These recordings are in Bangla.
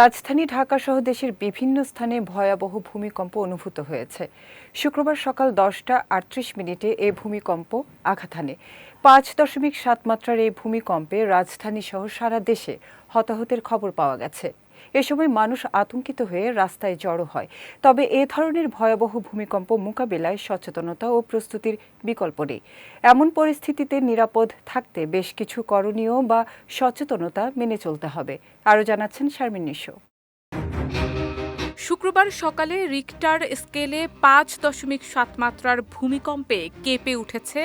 রাজধানী ঢাকা সহ দেশের বিভিন্ন স্থানে ভয়াবহ ভূমিকম্প অনুভূত হয়েছে। শুক্রবার সকাল দশটা আটত্রিশ মিনিটে এ ভূমিকম্প আঘাত হানে। পাঁচ দশমিক সাত মাত্রার এই ভূমিকম্পে রাজধানী সহ সারা দেশে হতাহতের খবর পাওয়া গেছে। এ সময় মানুষ আতঙ্কিত হয়ে রাস্তায় জড়ো হয়। তবে এ ধরনের ভয়াবহ ভূমিকম্প মোকাবেলায় সচেতনতা ও প্রস্তুতির বিকল্প নেই। এমন পরিস্থিতিতে নিরাপদ থাকতে বেশ কিছু করণীয় বা সচেতনতা মেনে চলতে হবে। আরও জানাচ্ছেন শারমিন নিশো। শুক্রবার সকালে রিক্টার স্কেলে পাঁচ দশমিক সাত মাত্রার ভূমিকম্পে কেঁপে উঠেছে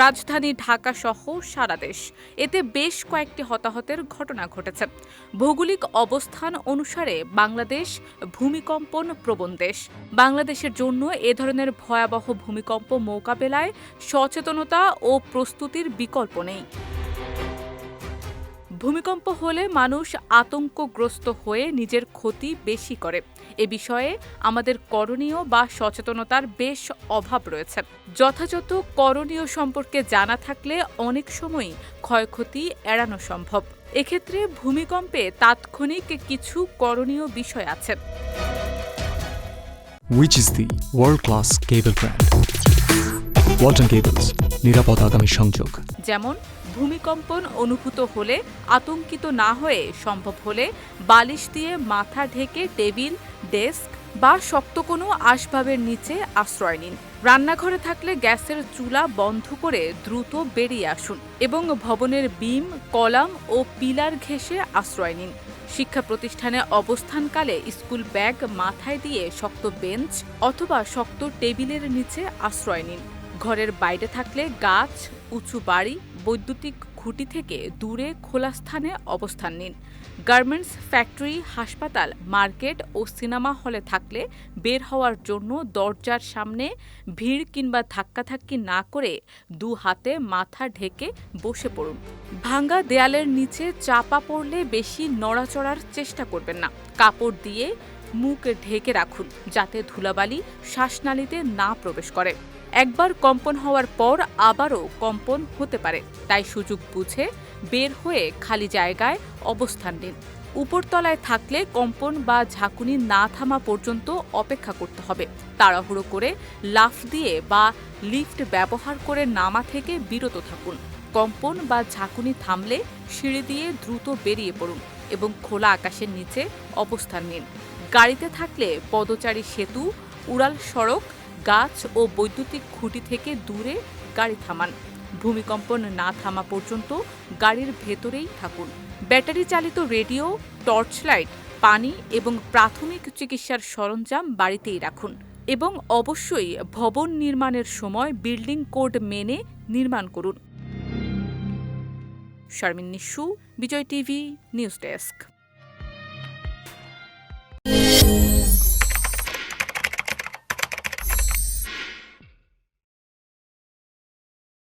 রাজধানী ঢাকা সহ সারা দেশ। এতে বেশ কয়েকটি হতাহতের ঘটনা ঘটেছে। ভৌগোলিক অবস্থান অনুসারে বাংলাদেশ ভূমিকম্পন প্রবণ দেশ। বাংলাদেশের জন্য এ ধরনের ভয়াবহ ভূমিকম্প মোকাবেলায় সচেতনতা ও প্রস্তুতির বিকল্প নেই। ভূমিকম্প হলে মানুষ আতঙ্কগ্রস্ত হয়ে নিজের ক্ষতি বেশি করে। এ বিষয়ে আমাদের করণীয় বা সচেতনতার বেশ অভাব রয়েছে। যথাযথ করণীয় সম্পর্কে জানা থাকলে অনেক সময়ই ক্ষয়ক্ষতি এড়ানো সম্ভব। এক্ষেত্রে ভূমিকম্পে তাৎক্ষণিক কিছু করণীয় বিষয় আছে। Which is the world-class cable brand. Walton Cables, নিরাপদ আগামী সংযোগ। যেমন ভূমিকম্পন অনুভূত হলে, আতঙ্কিত না হয়ে সম্ভব হলে বালিশ দিয়ে মাথা ঢেকে টেবিল, ডেস্ক বা শক্ত কোনো আসবাবের নিচে আশ্রয় নিন। রান্নাঘরে থাকলে গ্যাসের চুলা বন্ধ করে দ্রুত বেরিয়ে আসুন এবং ভবনের বিম, কলাম ও পিলার ঘেঁষে আশ্রয় নিন। শিক্ষা প্রতিষ্ঠানে অবস্থানকালে স্কুল ব্যাগ মাথায় দিয়ে শক্ত বেঞ্চ অথবা শক্ত টেবিলের নিচে আশ্রয় নিন। ঘরের বাইরে থাকলে গাছ, উঁচু বাড়ি বৈদ্যুতিক খুঁটি থেকে দূরে খোলা স্থানে অবস্থান নিন। গার্মেন্টস ফ্যাক্টরি, হাসপাতাল, মার্কেট ও সিনেমা হলে থাকলে বের হওয়ার জন্য দরজার সামনে ভিড় কিংবা ধাক্কাধাক্কি না করে দু হাতে মাথা ঢেকে বসে পড়ুন। ভাঙ্গা দেয়ালের নিচে চাপা পড়লে বেশি নড়াচড়ার চেষ্টা করবেন না। কাপড় দিয়ে মুখ ঢেকে রাখুন যাতে ধুলাবালি শ্বাসনালীতে না প্রবেশ করে। একবার কম্পন হওয়ার পর আবারও কম্পন হতে পারে। তাই সুযোগ বুঝে বের হয়ে খালি জায়গায় অবস্থান নিন। উপরতলায় থাকলে কম্পন বা ঝাঁকুনি না থামা পর্যন্ত অপেক্ষা করতে হবে। তাড়াহুড়ো করে লাফ দিয়ে বা লিফট ব্যবহার করে নামা থেকে বিরত থাকুন। কম্পন বা ঝাঁকুনি থামলে সিঁড়ি দিয়ে দ্রুত বেরিয়ে পড়ুন এবং খোলা আকাশের নিচে অবস্থান নিন। গাড়িতে থাকলে পদচারী সেতু, উড়াল সড়ক গাছ ও বৈদ্যুতিক খুঁটি থেকে দূরে গাড়ি থামান। ভূমিকম্পন না থামা পর্যন্ত গাড়ির ভেতরেই থাকুন। ব্যাটারি চালিত রেডিও টর্চ লাইট পানি এবং প্রাথমিক চিকিৎসার সরঞ্জাম বাড়িতেই রাখুন এবং অবশ্যই ভবন নির্মাণের সময় বিল্ডিং কোড মেনে নির্মাণ করুন। Sharmin Nishu, Bijoy TV, news desk.